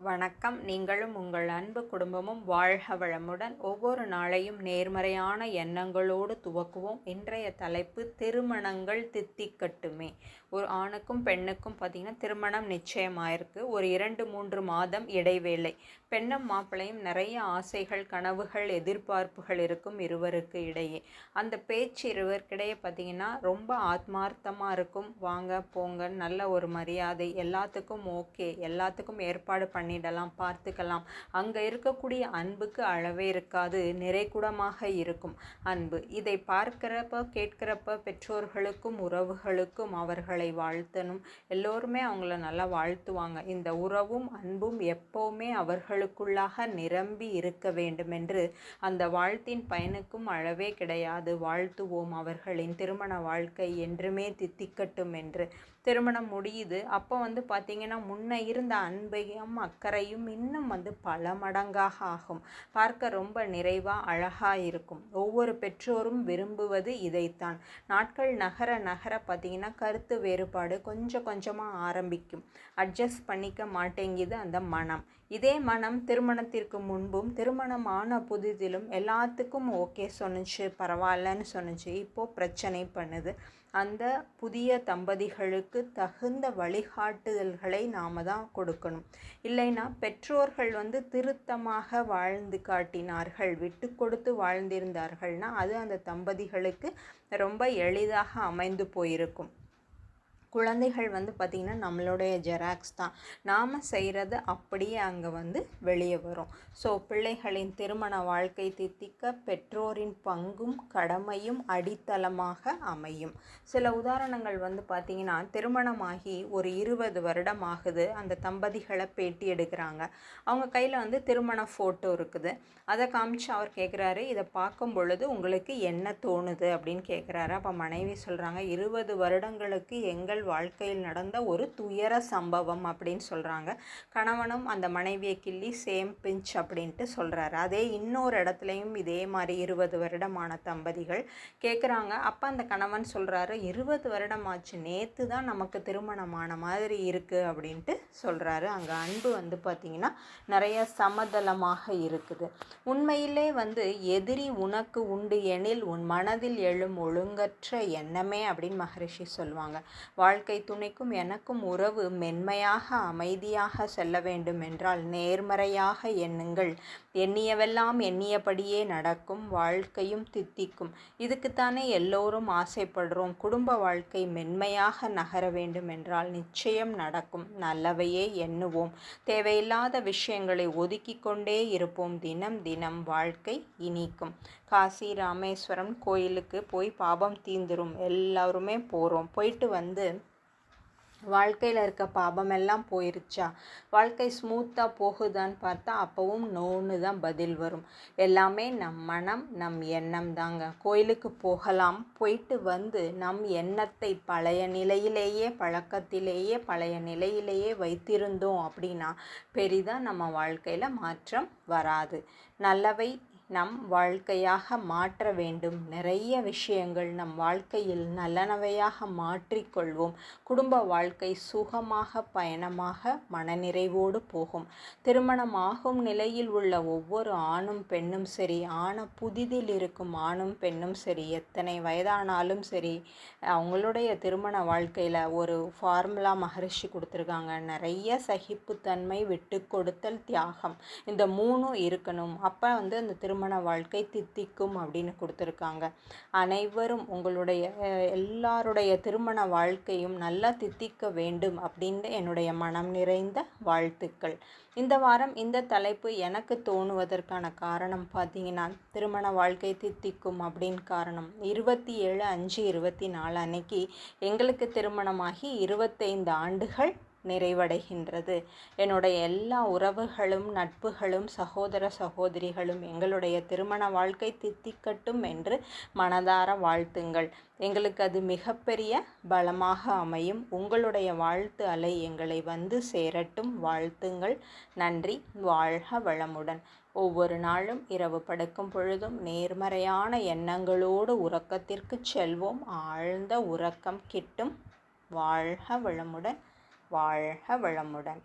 வணக்கம். நீங்களும் உங்கள் அன்பு குடும்பமும் வாழ்க வளமுடன். ஒவ்வொரு நாளையும் நேர்மறையான எண்ணங்களோடு துவக்குவோம். இன்றைய தலைப்பு திருமணங்கள் தித்திக்கட்டுமே. ஒரு ஆணுக்கும் பெண்ணுக்கும் பார்த்திங்கன்னா திருமணம் நிச்சயமாயிருக்கு. ஒரு இரண்டு மூன்று மாதம் இடைவேளை. பெண்ணும் மாப்பிள்ளையும் நிறைய ஆசைகள் கனவுகள் எதிர்பார்ப்புகள் இருக்கும் இருவருக்கு இடையே. அந்த பேச்சு இருவருக்கிடையே பார்த்திங்கன்னா ரொம்ப ஆத்மார்த்தமாக இருக்கும். வாங்க போங்க நல்ல ஒரு மரியாதை. எல்லாத்துக்கும் ஓகே. எல்லாத்துக்கும் ஏற்பாடு பண்ணிடலாம் பார்த்துக்கலாம். அங்கே இருக்கக்கூடிய அன்புக்கு அளவே இருக்காது நிறைகுடமாக இருக்கும் அன்பு. இதை பார்க்கிறப்ப கேட்கிறப்ப பெற்றோர்களுக்கும் உறவுகளுக்கும் அவர்களை வாழ்த்தணும். எல்லோருமே அவங்கள நல்லா வாழ்த்துவாங்க. இந்த உறவும் அன்பும் எப்போவுமே அவர்களுக்குள்ளாக நிரம்பி இருக்க வேண்டும் என்று அந்த வாழ்த்தின் பயனுக்கும் அளவே கிடையாது. வாழ்த்துவோம் அவர்களின் திருமண வாழ்க்கை என்றுமே தித்திக்கட்டும் என்று திருமணம் முடியுது. அப்போ வந்து பார்த்திங்கன்னா முன்ன இருந்த அன்பையும் அக்கறையும் இன்னும் வந்து பல மடங்காக ஆகும். பார்க்க ரொம்ப நிறைவாக அழகாக இருக்கும். ஒவ்வொரு பெற்றோரும் விரும்புவது இதைத்தான். நாட்கள் நகர நகர பார்த்திங்கன்னா கருத்து வேறுபாடு கொஞ்சம் கொஞ்சமாக ஆரம்பிக்கும். அட்ஜஸ்ட் பண்ணிக்க மாட்டேங்குது அந்த மனம். இதே மனம் திருமணத்திற்கு முன்பும் திருமணம் ஆன புதிதிலும் எல்லாத்துக்கும் ஓகே சொன்னுச்சு பரவாயில்லன்னு சொன்னுச்சு. இப்போது பிரச்சனை பண்ணுது. அந்த புதிய தம்பதிகளுக்கு தகுந்த வழிகாட்டுதல்களை நாம் தான் கொடுக்கணும். இல்லைன்னா பெற்றோர்கள் வந்து திருத்தமாக வாழ்ந்து காட்டினார்கள் விட்டு கொடுத்து வாழ்ந்திருந்தார்கள்னா அது அந்த தம்பதிகளுக்கு ரொம்ப எளிதாக அமைந்து போயிருக்கும். குழந்தைகள் வந்து பார்த்திங்கன்னா நம்மளுடைய ஜெராக்ஸ் தான். நாம் செய்கிறது அப்படியே அங்கே வந்து வெளியே வரும். ஸோ பிள்ளைகளின் திருமண வாழ்க்கை தித்திக்க பெற்றோரின் பங்கும் கடமையும் அடித்தளமாக அமையும். சில உதாரணங்கள் வந்து பார்த்திங்கன்னா திருமணமாகி ஒரு இருபது வருடம் ஆகுது. அந்த தம்பதிகளை பேட்டி எடுக்கிறாங்க. அவங்க கையில் வந்து திருமண ஃபோட்டோ இருக்குது. அதை காமிச்சு அவர் கேட்குறாரு இதை பார்க்கும் பொழுது உங்களுக்கு என்ன தோணுது? அப்படின்னு கேட்குறாரு அப்போ மனைவி சொல்கிறாங்க இருபது வருடங்களுக்கு எங்கள் அவர்கள் வாழ்க்கையில் நடந்த ஒரு துயர சம்பவம் அப்படின்னு சொல்கிறாங்க கணவனும் அந்த மனைவியை கிள்ளி சேம் பிஞ்ச் அப்படின்ட்டு சொல்கிறாரு அதே இன்னொரு இடத்துலையும் இதே மாதிரி இருபது வருடமான தம்பதிகள் கேட்குறாங்க அப்போ அந்த கணவன் சொல்கிறாரு இருபது வருடம் ஆச்சு நேற்று தான் நமக்கு திருமணமான மாதிரி இருக்குது அப்படின்ட்டு சொல்கிறாரு அங்கே அன்பு வந்து பார்த்திங்கன்னா நிறைய சமதளமாக இருக்குது. உண்மையிலே வந்து எதிரி உனக்கு உண்டு எனில் உன் மனதில் எழும் ஒழுங்கற்ற எண்ணமே அப்படின்னு மகரிஷி சொல்லுவாங்க. வாழ்க்கை துணைக்கும் எனக்கும் உறவு மென்மையாக அமைதியாக செல்ல வேண்டும் என்றால் நேர்மறையாக எண்ணுங்கள். எண்ணியவெல்லாம் எண்ணியபடியே நடக்கும் வாழ்க்கையும் தித்திக்கும். இதுக்குத்தானே எல்லோரும் ஆசைப்படுறோம். குடும்ப வாழ்க்கை மென்மையாக நகர வேண்டும் என்றால் நிச்சயம் நடக்கும். நல்லவையே எண்ணுவோம். தேவையில்லாத விஷயங்களை ஒதுக்கி கொண்டே இருப்போம். தினம் தினம் வாழ்க்கை இனிக்கும். காசி ராமேஸ்வரம் கோயிலுக்கு போய் பாபம் தீந்துரும். எல்லாருமே போகிறோம் போயிட்டு வந்து வாழ்க்கையில் இருக்க பாபமெல்லாம் போயிருச்சா? வாழ்க்கை ஸ்மூத்தாக போகுதான்னு பார்த்தா அப்போவும் நோன்னு தான் பதில் வரும். எல்லாமே நம் மனம் நம் எண்ணம் தாங்க. கோயிலுக்கு போகலாம். போயிட்டு வந்து நம் எண்ணத்தை பழைய நிலையிலேயே பழக்கத்திலேயே பழைய நிலையிலேயே வைத்திருந்தோம் அப்படின்னா பெரிதாக நம்ம வாழ்க்கையில் மாற்றம் வராது. நல்லவை நம் வாழ்க்கையாக மாற்ற வேண்டும். நிறைய விஷயங்கள் நம் வாழ்க்கையில் நல்லனவையாக மாற்றிக்கொள்வோம் குடும்ப வாழ்க்கை சுகமாக பயணமாக மனநிறைவோடு போகும். திருமணமாகும் நிலையில் உள்ள ஒவ்வொரு ஆணும் பெண்ணும் சரி ஆன புதிதில் இருக்கும் ஆணும் பெண்ணும் சரி எத்தனை வயதானாலும் சரி அவங்களுடைய திருமண வாழ்க்கையில் ஒரு ஃபார்முலா மகரிஷி கொடுத்துருக்காங்க. நிறைய சகிப்புத்தன்மை விட்டு கொடுத்தல் தியாகம். இந்த மூணும் இருக்கணும். அப்போ வந்து அந்த திருமண திருமண வாழ்க்கை தித்திக்கும் அப்படின்னு கொடுத்துருக்காங்க. அனைவரும் உங்களுடைய எல்லாருடைய திருமண வாழ்க்கையும் நல்லா தித்திக்க வேண்டும் அப்படின்னு என்னுடைய மனம் நிறைந்த வாழ்த்துக்கள். இந்த வாரம் இந்த தலைப்பு எனக்கு தோணுவதற்கான காரணம் பார்த்தீங்கன்னா திருமண வாழ்க்கை தித்திக்கும் அப்படின்னு காரணம். இருபத்தி ஏழு அஞ்சு இருபத்தி நாலு அன்னைக்கு எங்களுக்கு திருமணமாகி இருபத்தைந்து ஆண்டுகள் நிறைவடைகின்றது. என்னுடைய எல்லா உறவுகளும் நட்புகளும் சகோதர சகோதரிகளும் எங்களுடைய திருமண வாழ்க்கை தித்திக்கட்டும் என்று மனதார வாழ்த்துங்கள். எங்களுக்கு அது மிகப்பெரிய பலமாக அமையும். உங்களுடைய வாழ்த்து அலை எங்களை வந்து சேரட்டும். வாழ்த்துங்கள். நன்றி. வாழ்க வளமுடன். ஒவ்வொரு நாளும் இரவு படுக்கும் பொழுதும் நேர்மறையான எண்ணங்களோடு உறக்கத்திற்கு செல்வோம். ஆழ்ந்த உறக்கம் கிட்டும். வாழ்க வளமுடன். வாழ்க வளமுடன்.